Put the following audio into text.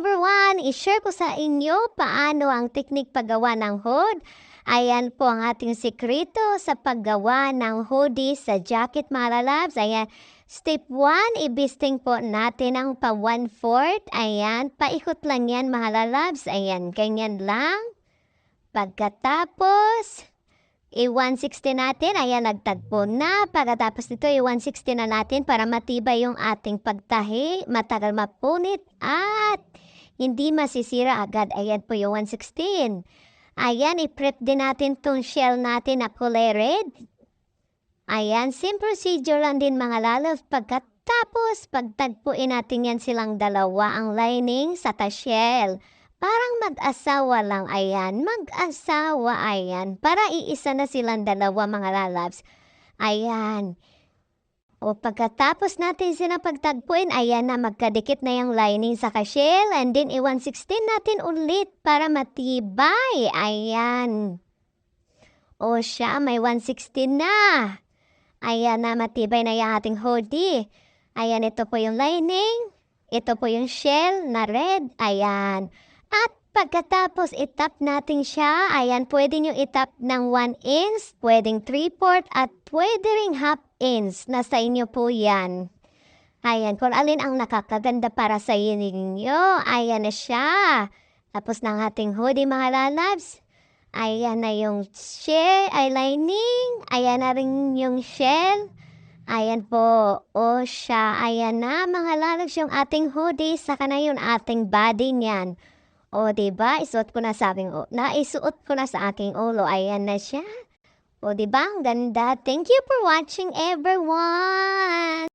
everyone! I-share ko sa inyo paano ang teknik paggawa ng hood. Ayan po ang ating sekreto sa paggawa ng hoodie sa jacket mga lalabs. Ayan, step 1, ibisting po natin ang pa 1-4. Ayan, paikot lang yan mga lalabs. Ayan, ganyan lang. Pagkatapos, i-160 natin. Ayan, nagtagpo na. Pagkatapos nito, i-160 na natin para matibay yung ating pagtahi. Matagal mapunit at hindi masisira agad. Ayan po yung 116. Ayan, i-prep din natin tong shell natin na kulay red. Ayan, same procedure lang din mga lalav. Pagkatapos, pagtagpuin natin yan silang dalawa ang lining sa ta-shell. Parang mag-asawa lang, ayan. Mag-asawa, ayan. Para iisa na silang dalawa, mga lalabs. Ayan. O pagkatapos natin sila pagtagpuin, ayan na magkadikit na yung lining sa kashell. And then, i-116 natin ulit para matibay. Ayan. O siya, may 116 na. Ayan na, matibay na yung ating hoodie. Ayan, ito po yung lining. Ito po yung shell na red. Ayan. At pagkatapos itap natin siya, ayan, pwede nyo itap ng 1 inch, pwedeng 3-4 at pwede ring half inch. Nasa inyo po yan. Ayan, kung alin ang nakakaganda para sa inyo, ayan na siya. Tapos ng ating hoodie, mga lalabs. Ayan na yung shell, ay lining. Ayan na rin yung shell. Ayan po. O siya. Ayan na mga lalabs yung ating hoodie. Saka na yung ating body niyan. O, diba? Isuot ko na sa aking ulo. Naisuot ko na sa aking ulo. Ayan na siya. O, diba? Ang ganda. Thank you for watching, everyone!